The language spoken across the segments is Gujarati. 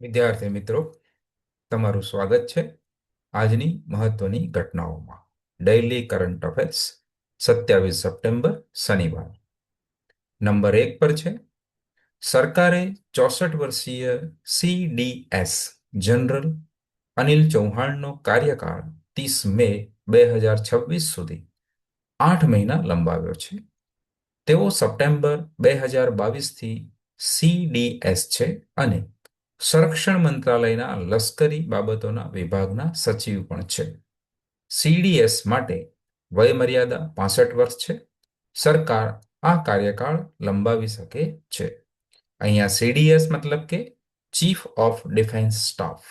વિદ્યાર્થી મિત્રો, તમારું સ્વાગત છે આજની મહત્વની ઘટનાઓમાં. ડેઇલી કરંટ અફેર્સ સત્યાવીસ સપ્ટેમ્બર, શનિવાર. નંબર એક પર છે, સરકારે ચોસઠ વર્ષીય સીડીએસ જનરલ અનિલ ચૌહાણનો કાર્યકાળ ત્રીસ મે બે હજાર છવ્વીસ સુધી આઠ મહિના લંબાવ્યો છે. તેઓ સપ્ટેમ્બર બે હજાર બાવીસથી સીડીએસ છે અને સંરક્ષણ મંત્રાલયના લશ્કરી બાબતોના વિભાગના સચિવ પણ છે. સીડીએસ માટે વયમર્યાદા પાસઠ વર્ષ છે. સરકાર આ કાર્યકાળ લંબાવી શકે છે. અહીંયા સીડીએસ મતલબ કે ચીફ ઓફ ડિફેન્સ સ્ટાફ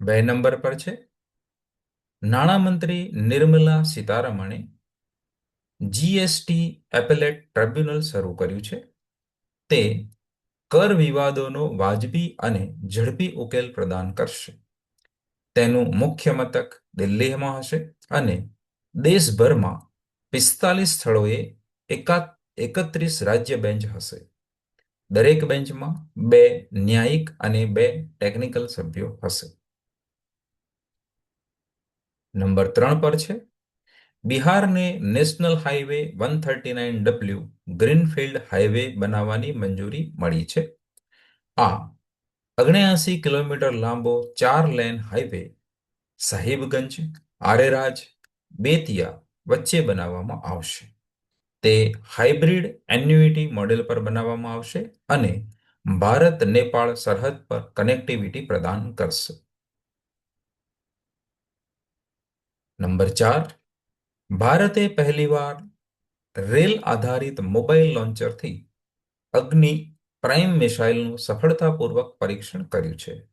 બે નંબર પર છે. નાણામંત્રી નિર્મલા સીતારમણે જીએસટી એપેલેટ ટ્રિબ્યુનલ શરૂ કર્યું છે. તે કર વિવાદોનો વાજબી અને ઝડપી ઉકેલ પ્રદાન કરશે. તેનું મુખ્ય મથક દિલ્હીમાં હશે અને દેશભરમાં પિસ્તાલીસ સ્થળોએ એકાત એકત્રીસ રાજ્ય બેન્ચ હશે. દરેક બેન્ચમાં બે ન્યાયિક અને બે ટેકનિકલ સભ્યો હશે. નંબર ત્રણ પર છે બિહારને national highway one thirty nine W greenfield highway બનાવવાની મંજૂરી મળી છે. આ અગણ્યાસી કિલોમીટર લાંબો ચાર લેન હાઈવે સાહિબગંજ, આરેરાજ, બેતિયા વચ્ચે બનાવવામાં આવશે. તે હાઇબ્રિડ એન્યુઇટી મોડેલ પર બનાવવામાં આવશે અને ભારત નેપાળ સરહદ પર કનેક્ટિવિટી પ્રદાન કરશે. નંબર ચાર ભારતે પહેલીવાર રેલ આધારિત મોબાઈલ લોન્ચરથી અગ્નિ પ્રાઇમ મિસાઇલનું સફળતાપૂર્વક પરીક્ષણ કર્યું છે.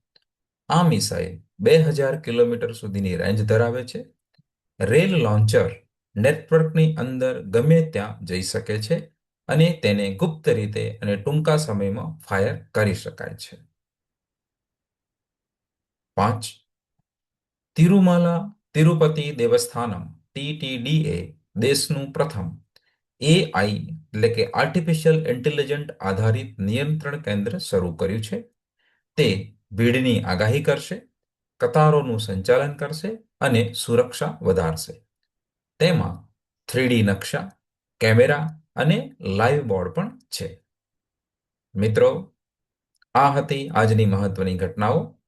આ મિસાઇલ બે હજાર કિલોમીટર સુધીની રેન્જ ધરાવે છે. રેલ લોન્ચર નેટવર્કની અંદર ગમે ત્યાં જઈ શકે છે અને તેને ગુપ્ત રીતે અને ટૂંકા સમયમાં ફાયર કરી શકાય છે. પાંચ. તિરુમાલા તિરુપતિ દેવસ્થાનમ ટીટીડીએ દેશનું પ્રથમ એઆઈ એટલે કે આર્ટિફિશિયલ ઇન્ટેલિજન્ટ આધારિત નિયંત્રણ કેન્દ્ર શરૂ કર્યું છે. તે ભીડની આગાહી કરશે, કતારોનું સંચાલન કરશે અને સુરક્ષા વધારશે. તેમાં થ્રીડી નકશા, કેમેરા અને લાઈવ બોર્ડ પણ છે. મિત્રો, આ હતી આજની મહત્વની ઘટનાઓ.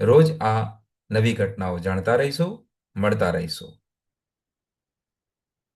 રોજ આ નવી ઘટનાઓ જાણતા રહીશું, મળતા રહીશું.